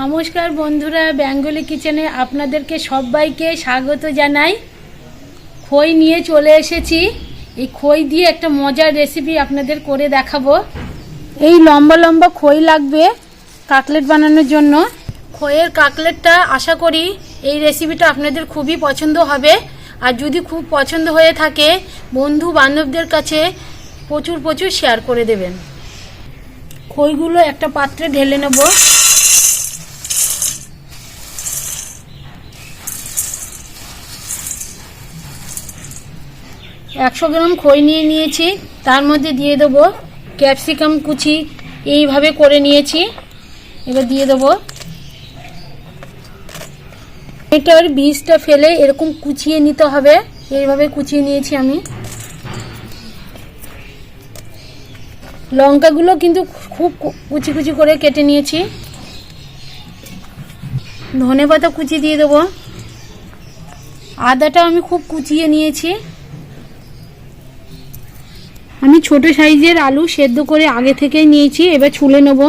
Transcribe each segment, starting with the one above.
নমস্কার বন্ধুরা, বেঙ্গলি কিচেনে আপনাদেরকে সবাইকে স্বাগত জানাই। খই নিয়ে চলে এসেছি। এই খই দিয়ে একটা মজার রেসিপি আপনাদের করে দেখাবো। এই লম্বা লম্বা খই লাগবে কাকলেট বানানোর জন্য। খইয়ের কাকলেটটা আশা করি এই রেসিপিটা আপনাদের খুবই পছন্দ হবে। আর যদি খুব পছন্দ হয়ে থাকে, বন্ধু বান্ধবদের কাছে প্রচুর প্রচুর শেয়ার করে দেবেন। খইগুলো একটা পাত্রে ঢেলে নেব। একশো গ্রাম খই নিয়ে নিয়েছি। তার মধ্যে দিয়ে দেবো ক্যাপসিকাম কুচি। এইভাবে করে নিয়েছি। এবার দিয়ে দেবো এটার বীজটা ফেলে এরকম কুচিয়ে নিতে হবে। এইভাবে কুচিয়ে নিয়েছি আমি। লঙ্কাগুলো কিন্তু খুব কুচি কুচি করে কেটে নিয়েছি। ধনে পাতা কুচি দিয়ে দেবো। আদাটা আমি খুব কুচিয়ে নিয়েছি। আমি ছোট সাইজের আলু সেদ্ধ করে আগে থেকেই নিয়েছি, এবার ছুলে নেব।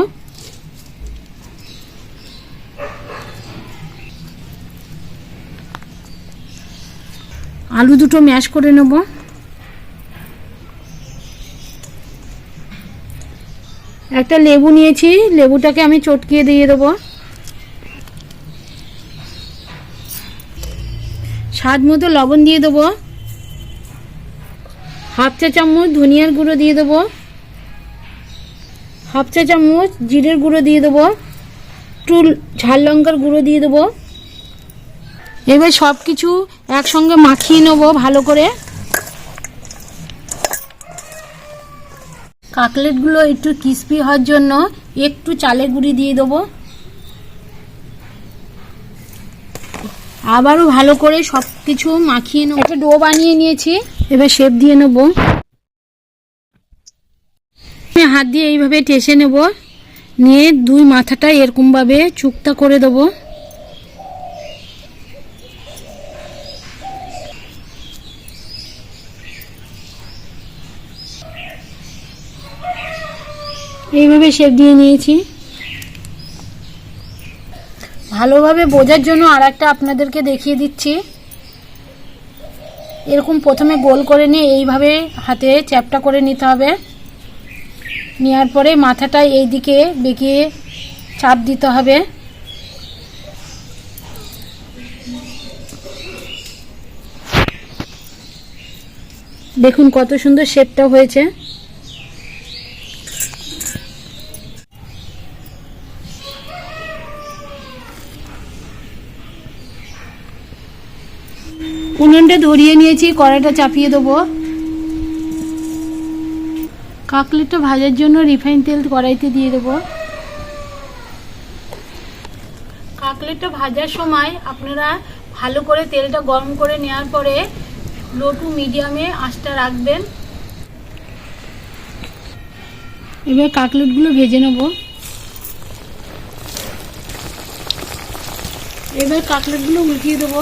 আলু দুটো ম্যাশ করে নেব। একটা লেবু নিয়েছি, লেবুটাকে আমি চটকিয়ে দিয়ে দেবো। স্বাদ মতো লবণ দিয়ে দেবো। হাফ চা চামচ ধনিয়ার গুঁড়ো দিয়ে দেবো। হাফ চা চামচ জিরের গুঁড়ো দিয়ে দেবো। একটু ঝাল লঙ্কার গুঁড়ো দিয়ে দেবো। এবার সব কিছু একসঙ্গে মাখিয়ে নেব ভালো করে। কাকলেটগুলো একটু ক্রিস্পি হওয়ার জন্য একটু চালের গুঁড়ি দিয়ে দেবো। আবারও ভালো করে সব কিছু মাখিয়ে নেব। একটা ডো বানিয়ে নিয়েছি। এবার শেপ দিয়ে নেব। আমি হাত দিয়ে এইভাবে টেসে নেব। নিয়ে দুই মাথাটা এরকমভাবে চুক্তা করে দেব। এইভাবে শেপ দিয়ে নিয়েছি। ভালোভাবে বোঝার জন্য আর একটা আপনাদেরকে দেখিয়ে দিচ্ছি। এরকম প্রথমে গোল করে নিয়ে এইভাবে হাতে চ্যাপটা করে নিতে হবে। নেওয়ার পরে মাথাটা এই দিকে বেঁকিয়ে চাপ দিতে হবে। দেখুন কত সুন্দর শেপটা হয়েছে। উনুনটা ধরিয়ে নিয়েছি, কড়াইটা চাপিয়ে দেবো। কাকলেটটা ভাজার জন্য রিফাইন তেল কড়াইতে দিয়ে দেবো। কাকলেটটা ভাজার সময় আপনারা ভালো করে তেলটা গরম করে নেওয়ার পরে লো টু মিডিয়ামে আঁচটা রাখবেন। এবার কাকলেটগুলো ভেজে নেব। এবার কাকলেটগুলো উল্টিয়ে দেবো।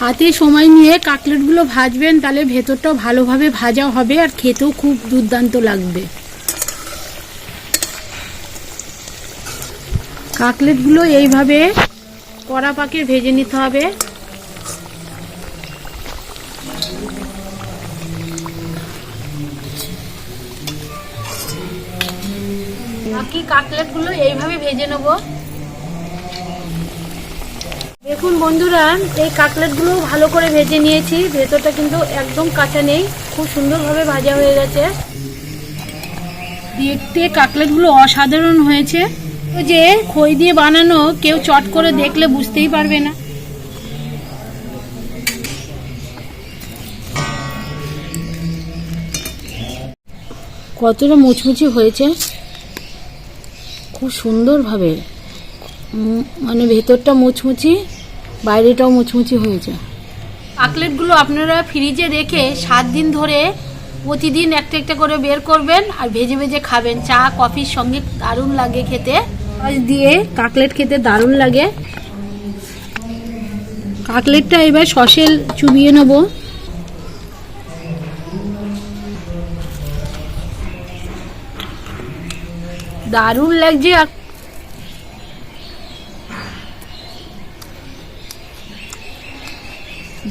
হাতে সময় নিয়ে কাটলেটগুলো ভাজবেন, তাহলে ভেতরটাও ভালোভাবে ভাজা হবে আর খেতেও খুব দুর্দান্ত লাগবে। কাটলেটগুলো এইভাবে কড়া পাকে ভেজে নিতে হবে। বাকি কাটলেটগুলো এইভাবে ভেজে নেব। দেখুন বন্ধুরা, এই কাটলেটগুলো ভালো করে ভেজে নিয়েছি। ভেতরটা কিন্তু একদম কাঁচা নেই, খুব সুন্দরভাবে ভাজা হয়ে গেছে। দেখতে কাটলেটগুলো অসাধারণ হয়েছে। যে খই দিয়ে বানানো, কেউ চট করে দেখলে বুঝতেই পারবে না। কতটা মুচমুচি হয়েছে। খুব সুন্দরভাবে। মানে ভেতরটা মুচমুচি বাইরেটাও মুচমুচি হয়েছে। কাকলেটগুলো আপনারা ফ্রিজে রেখে সাত দিন ধরে প্রতিদিন একটা একটা করে বের করবেন আর ভেজে ভেজে খাবেন। চা কফির সঙ্গে দারুণ লাগে খেতে। দিয়ে কাকলেট খেতে দারুণ লাগে। কাকলেটটা এবার সসে চুবিয়ে নেব। দারুণ লাগছে আর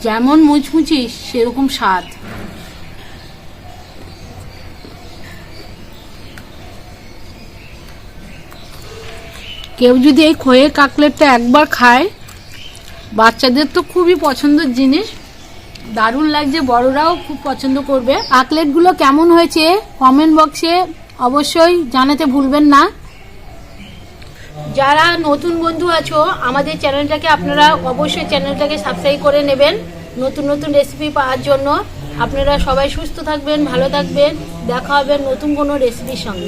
যেমন মুচমুচি সেরকম স্বাদ। কেউ যদি এই খয়ে কাকলেটটা একবার খায়, বাচ্চাদের তো খুবই পছন্দের জিনিস। দারুণ লাগছে, বড়রাও খুব পছন্দ করবে। কাকলেটগুলো কেমন হয়েছে? কমেন্ট বক্সে অবশ্যই জানাতে ভুলবেন না। যারা নতুন বন্ধু আছো, আমাদের চ্যানেলটাকে আপনারা অবশ্যই চ্যানেলটাকে সাবস্ক্রাইব করে নেবেন। নতুন নতুন রেসিপি পাওয়ার জন্য। আপনারা সবাই সুস্থ থাকবেন, ভালো থাকবেন। দেখা হবে নতুন কোনো রেসিপির সঙ্গে।